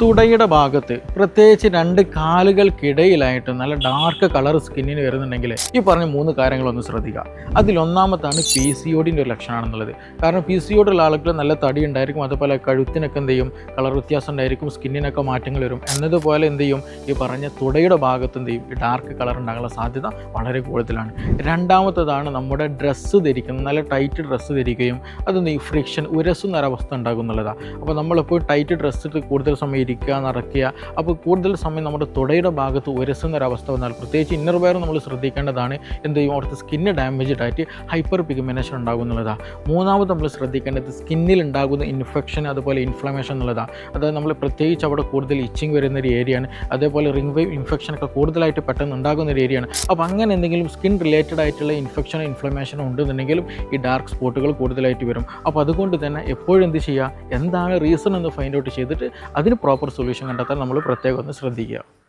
തുടയുടെ ഭാഗത്ത് പ്രത്യേകിച്ച് രണ്ട് കാലുകൾക്കിടയിലായിട്ട് നല്ല ഡാർക്ക് കളർ സ്കിന്നിന് വരുന്നുണ്ടെങ്കിൽ ഈ പറഞ്ഞ മൂന്ന് കാര്യങ്ങളൊന്ന് ശ്രദ്ധിക്കുക. അതിലൊന്നാമത്താണ് പി സി ഒടിന്റെ ഒരു ലക്ഷണമാണെന്നുള്ളത്. കാരണം പി സി ഒടുള്ള ആളുകൾ നല്ല തടി ഉണ്ടായിരിക്കും അതുപോലെ കഴുത്തിനൊക്കെ എന്ത് ചെയ്യും? കളർ വ്യത്യാസം ഉണ്ടായിരിക്കും സ്കിന്നിനൊക്കെ മാറ്റങ്ങൾ വരും. എന്നതുപോലെ എന്ത് ചെയ്യും? ഈ പറഞ്ഞ തുടയുടെ ഭാഗത്ത് എന്ത് ചെയ്യും? ഈ ഡാർക്ക് കളർ ഉണ്ടാകാനുള്ള സാധ്യത വളരെ കൂടുതലാണ്. രണ്ടാമത്തതാണ് നമ്മുടെ ഡ്രസ്സ് ധരിക്കുന്നത് നല്ല ടൈറ്റ് ഡ്രസ്സ് ധരിക്കുകയും അതൊന്ന് ഈ ഫ്രിക്ഷൻ ഉരസുന്ന ഒരവസ്ഥ ഉണ്ടാകുന്നുള്ളതാണ് അപ്പോൾ നമ്മളിപ്പോൾ ടൈറ്റ് ഡ്രസ്സ് കൂടുതൽ സമയം ഇരിക്കുക നടക്കുക. അപ്പോൾ കൂടുതൽ സമയം നമ്മുടെ തുടയുടെ ഭാഗത്ത് ഉരസുന്ന ഒരവസ്ഥ വന്നാൽ പ്രത്യേകിച്ച് ഇന്നർ വെയർ നമ്മൾ ശ്രദ്ധിക്കേണ്ടതാണ്. എന്ത് ചെയ്യും? അവിടുത്തെ സ്കിന്ന് ഡാമേജ്ഡ് ആയിട്ട് ഹൈപ്പർ പിഗ്മെനേഷൻ ഉണ്ടാകും എന്നുള്ളതാണ് മൂന്നാമത് നമ്മൾ ശ്രദ്ധിക്കേണ്ടത് സ്കിന്നിൽ ഉണ്ടാകുന്ന ഇൻഫെക്ഷൻ അതുപോലെ ഇൻഫ്ലമേഷൻ എന്നുള്ളതാണ് അതായത് നമ്മൾ പ്രത്യേകിച്ച് അവിടെ കൂടുതൽ ഇച്ചിങ് വരുന്ന ഒരു ഏരിയയാണ് അതേപോലെ റിംഗ് വേവ് ഇൻഫെക്ഷൻ ഒക്കെ കൂടുതലായിട്ട് പെട്ടെന്ന് ഉണ്ടാകുന്ന ഒരു ഏരിയയാണ് അപ്പോൾ അങ്ങനെ എന്തെങ്കിലും സ്കിൻ റിലേറ്റഡ് ആയിട്ടുള്ള ഇൻഫെക്ഷനോ ഇൻഫ്ലമേഷനോ ഉണ്ടെന്നുണ്ടെങ്കിലും ഈ ഡാർക്ക് സ്പോട്ടുകൾ കൂടുതലായിട്ട് വരും. അപ്പോൾ അതുകൊണ്ട് തന്നെ എപ്പോഴും എന്ത് ചെയ്യുക? എന്താണ് റീസൺ എന്ന് ഫൈൻഡ് ഔട്ട് ചെയ്തിട്ട് അതിന് പ്രോപ്പർ സൊല്യൂഷൻ കണ്ടെത്താൻ നമ്മൾ പ്രത്യേകം ഒന്ന് ശ്രദ്ധിക്കുക.